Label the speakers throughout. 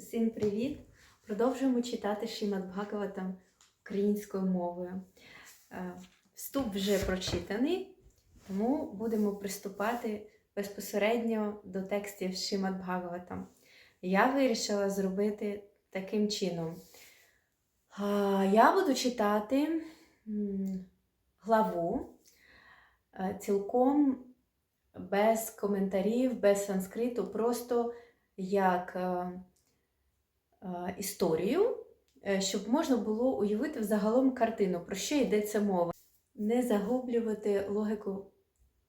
Speaker 1: Усім привіт! Продовжуємо читати Шімат Бхагаватам українською мовою. Е, Вступ вже прочитаний, тому будемо приступати безпосередньо до текстів Шімат Бхагаватам. Я вирішила зробити таким чином. Я буду читати главу е, цілком без коментарів, без санскриту, просто як е, історію, е, щоб можна було уявити взагалом картину, про що йдеться мова, не загублювати логіку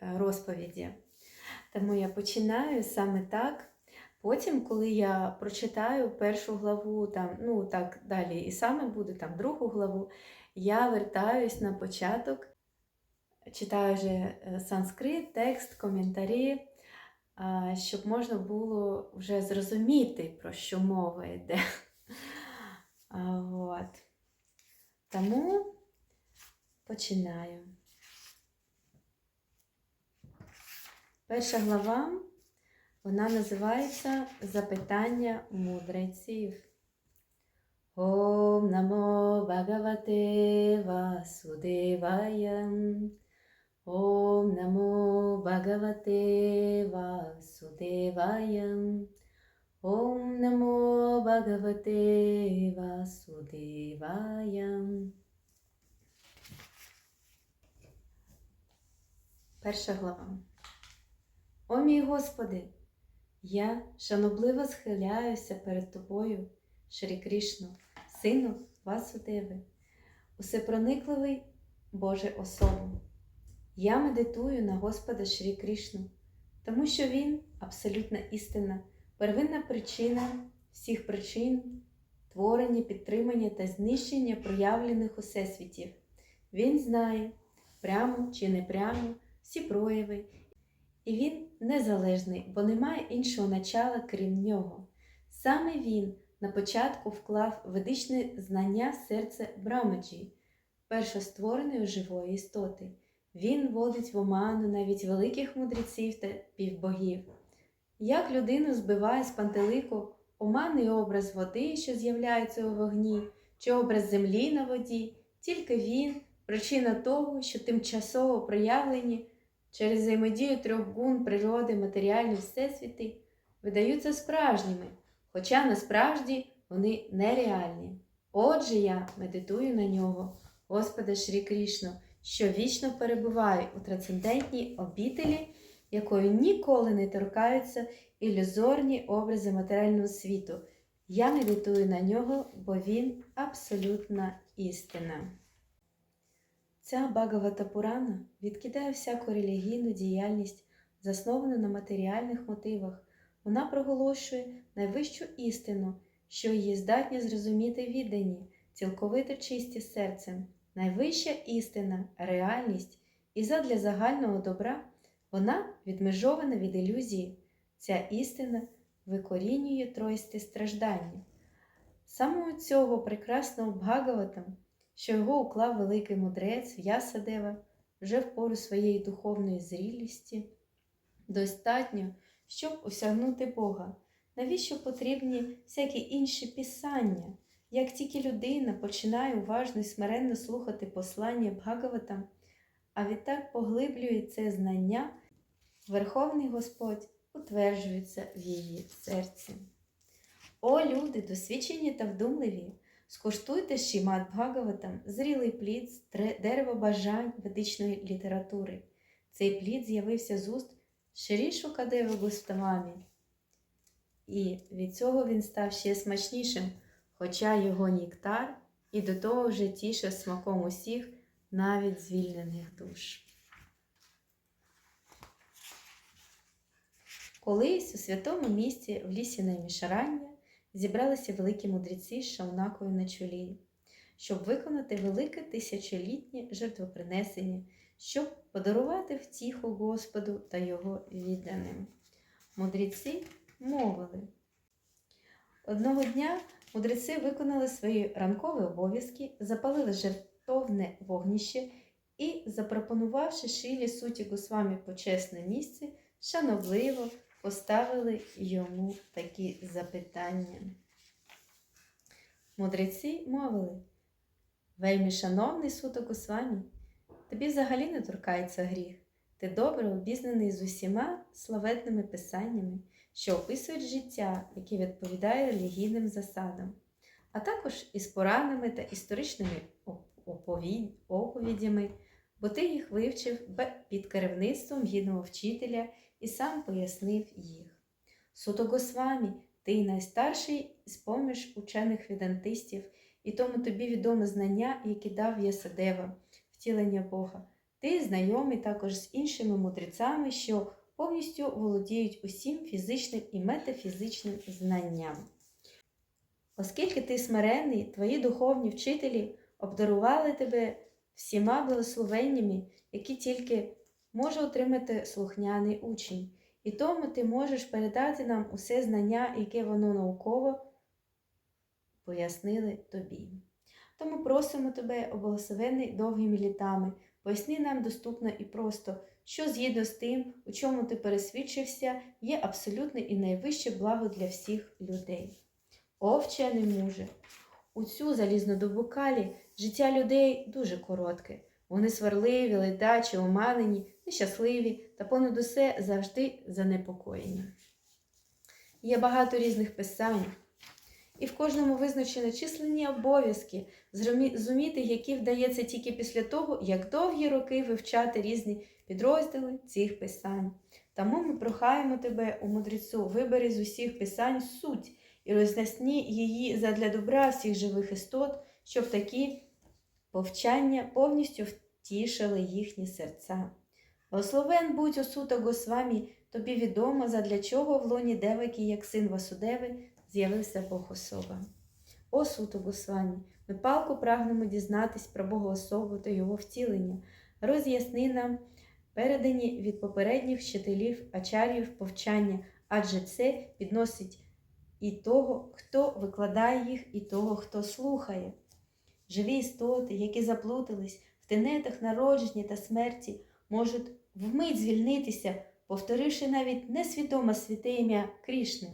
Speaker 1: е, розповіді. Тому я починаю саме так. Потім, коли я прочитаю першу главу, там, ну так далі, і саме буде там другу главу, я вертаюсь на початок, читаю вже е, санскрит, текст, коментарі, щоб можна було вже зрозуміти, про що мова йде. От. Тому починаю. Перша глава, вона називається Запитання мудреців. Ом намо Бхагавате Васудевая. Ом намо Бхагавате Васудевая. Ом намо Бхагавате Васудевая. Перша глава. О мій Господи, я шанобливо схиляюся перед Тобою, Шрі Кришно, Сину Васудеви, усепроникливий Боже особу. Я медитую на Господа Шрі Кришну, тому що Він абсолютна істина, первинна причина всіх причин, творення, підтримання та знищення проявлених у всесвітів. Він знає прямо чи непрямо всі прояви, і він незалежний, бо немає іншого начала, крім нього. Саме він на початку вклав ведичне знання серце Брамаджі, першоствореної живої істоти. Він водить в оману навіть великих мудреців та півбогів. Як людину збиває з пантелику оманний образ води, що з'являється у вогні, чи образ землі на воді, тільки він причина того, що тимчасово проявлені через взаємодію трьох гун природи, матеріальні всесвіти, видаються справжніми, хоча насправді вони нереальні. Отже, я медитую на нього, Господа Шрі Крішну, що вічно перебуває у трансцендентній обітелі, якою ніколи не торкаються ілюзорні образи матеріального світу. Я медитую на нього, бо він абсолютна істина. Ця Багавата Пурана відкидає всяку релігійну діяльність, засновану на матеріальних мотивах. Вона проголошує найвищу істину, що її здатні зрозуміти віддані, цілковито чисті серцем. Найвища істина, реальність, і задля загального добра вона відмежована від ілюзії. Ця істина викорінює тройсті страждання. Саме у цього прекрасного Бхагаватам що його уклав великий мудрець В'ясадева вже в пору своєї духовної зрілості, достатньо, щоб осягнути Бога. Навіщо потрібні всякі інші писання? Як тільки людина починає уважно і смиренно слухати послання Бхагавата, а відтак поглиблює це знання, Верховний Господь утверджується в її серці. О, люди, досвідчені та вдумливі! Скуштуйте Шімат Бхагаватам зрілий плід з дерева бажань ведичної літератури. Цей плід з'явився з уст Ширішу Кадеви Густавамі. І від цього він став ще смачнішим, хоча його ніктар і до того вже тішив смаком усіх, навіть звільнених душ. Колись у святому місці в лісі Наймішарання зібралися великі мудреці з шаунакою на чолі, щоб виконати велике тисячолітнє жертвопринесення, щоб подарувати втіху Господу та його відданим. Мудреці мовили. Одного дня мудреці виконали свої ранкові обов'язки, запалили жертовне вогнище і, запропонувавши шилі суті Госвамі почесне місце, шанобливо поставили йому такі запитання. Мудреці мовили, вельми шановний суток у свамі, тобі взагалі не торкається гріх. Ти добре обізнаний з усіма славетними писаннями, що описують життя, яке відповідає релігійним засадам, а також із поранами та історичними оповідями, бо ти їх вивчив під керівництвом гідного вчителя і сам пояснив їх. Суто Госвамі, ти найстарший з поміж учених ведантистів, і тому тобі відоме знання, які дав Ясадева, втілення Бога. Ти знайомий також з іншими мудрецями, що повністю володіють усім фізичним і метафізичним знанням. Оскільки ти смиренний, твої духовні вчителі обдарували тебе всіма благословеннями, які тільки може отримати слухняний учень. І тому ти можеш передати нам усе знання, яке воно науково пояснили тобі. Тому просимо тебе, о благословенний довгими літами, поясни нам доступно і просто, що згідно з тим, у чому ти пересвідчився, є абсолютне і найвище благо для всіх людей. О, вчений муже! У цю залізну добу калі життя людей дуже коротке. Вони сварливі, ледачі, оманені, нещасливі та понад усе завжди занепокоєні. Є багато різних писань, і в кожному визначено численні обов'язки, зуміти, які вдається тільки після того, як довгі роки вивчати різні підрозділи цих писань. Тому ми прохаємо тебе, у мудрецю, вибери з усіх писань суть і роз'ясні її задля добра всіх живих істот, щоб такі повчання повністю втішили їхні серця. Благословен будь осута Госвамі, тобі відомо, задля чого в лоні Девики, як син Васудеви, з'явився Бог особа. О суто Госвамі, ми палко прагнемо дізнатись про Бога особу та його втілення. Роз'ясни нам передані від попередніх вчителів ачарів повчання, адже це підносить і того, хто викладає їх, і того, хто слухає. Живі істоти, які заплутались в тенетах народження та смерті, можуть вмить звільнитися, повторивши навіть несвідоме святе ім'я Крішни,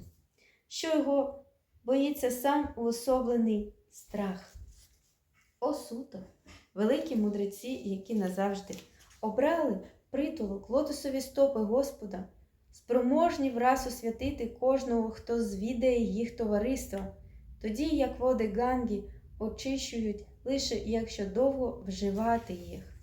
Speaker 1: що його боїться сам уособлений страх. О суто, великі мудреці, які назавжди обрали притулок лотосові стопи Господа, спроможні враз освятити кожного, хто звідає їх товариства, тоді як води Гангі очищують лише якщо довго вживати їх.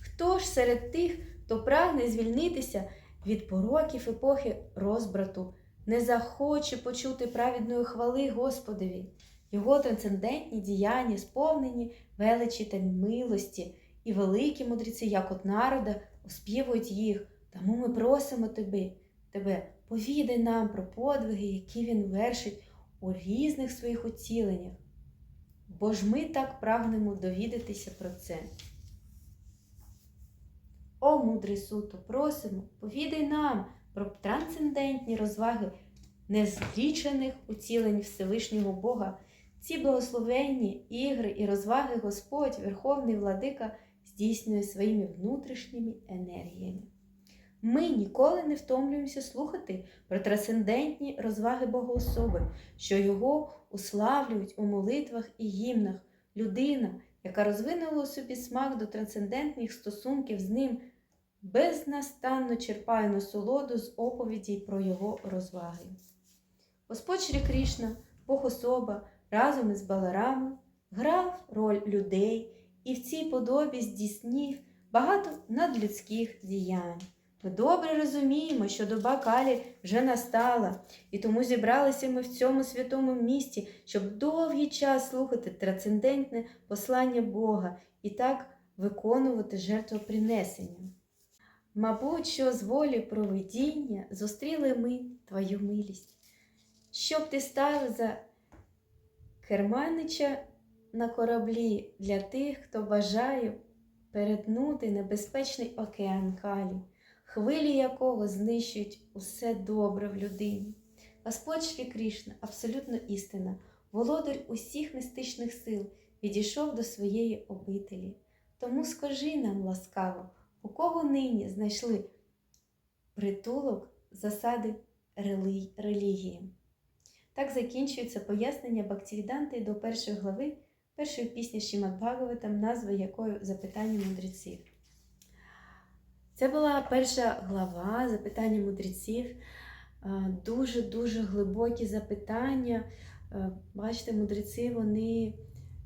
Speaker 1: Хто ж серед тих, хто прагне звільнитися від пороків епохи розбрату, не захоче почути праведної хвали Господові, його трансцендентні діяння, сповнені величі та милості, і великі мудреці, як от народа, оспівують їх. Тому ми просимо тебе, тебе, повідай нам про подвиги, які він вершить у різних своїх оціленнях. Бо ж ми так прагнемо довідатися про це. О, мудрий суто, просимо, повідай нам про трансцендентні розваги незлічених уцілень Всевишнього Бога. Ці благословенні ігри і розваги Господь, Верховний Владика, здійснює своїми внутрішніми енергіями. Ми ніколи не втомлюємося слухати про трансцендентні розваги Богоособи, що його уславлюють у молитвах і гімнах. Людина, яка розвинула у собі смак до трансцендентних стосунків з ним, безнастанно черпає насолоду з оповідей про його розваги. Господь Шрі Кришна, Бог особа, разом із Баларамом грав роль людей і в цій подобі здійснив багато надлюдських діянь. Ми добре розуміємо, що доба Калі вже настала, і тому зібралися ми в цьому святому місті, щоб довгий час слухати трансцендентне послання Бога і так виконувати жертвопринесення. Мабуть, що з волі провидіння зустріли ми Твою милість, щоб ти став за керманича на кораблі для тих, хто бажає перетнути небезпечний океан Калі хвилі якого знищують усе добре в людині. Господь Шрі Кришна, абсолютно істина, володар усіх містичних сил, відійшов до своєї обителі. Тому скажи нам ласкаво, у кого нині знайшли притулок засади релі- релігії. Так закінчується пояснення Бхактивіданти до першої глави, першої пісні Шімад Бхагаватам, назва якої запитання мудреців. Це була перша глава запитання мудреців. Дуже-дуже глибокі запитання. Е, Бачите, мудреці вони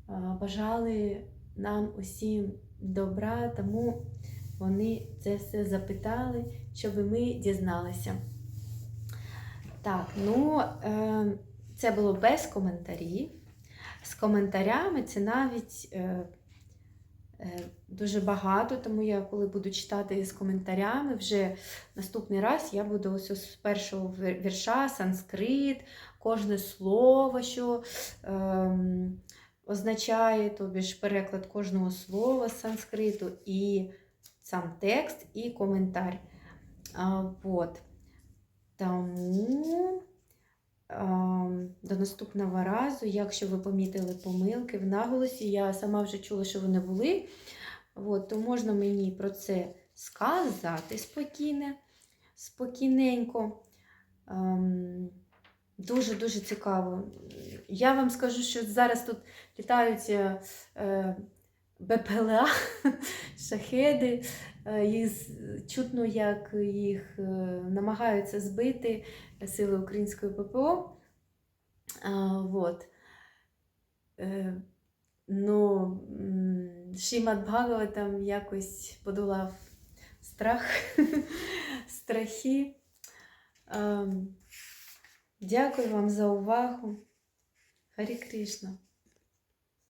Speaker 1: е, бажали нам усім добра, тому вони це все запитали, щоб ми дізналися. Так, ну е, це було без коментарів. З коментарями це навіть е, е, дуже багато, тому я коли буду читати з коментарями, вже наступний раз я буду ось з першого вірша санскрит, кожне слово, що е, означає, тобі ж переклад кожного слова з санскриту, і сам текст, і коментар. А, вот. Тому до наступного разу, якщо ви помітили помилки в наголосі, я сама вже чула, що вони були, от, то можна мені про це сказати спокійне, спокійненько. Дуже-дуже цікаво. Я вам скажу, що зараз тут літають е, е, БПЛА, шахеди. Е, Їх чутно, як їх е, намагаються збити сили української ППО. А, вот. Е, Ну, Шімат Бхагаватам якось подолав страх, страхи. Дякую вам за увагу. Харі Кришна.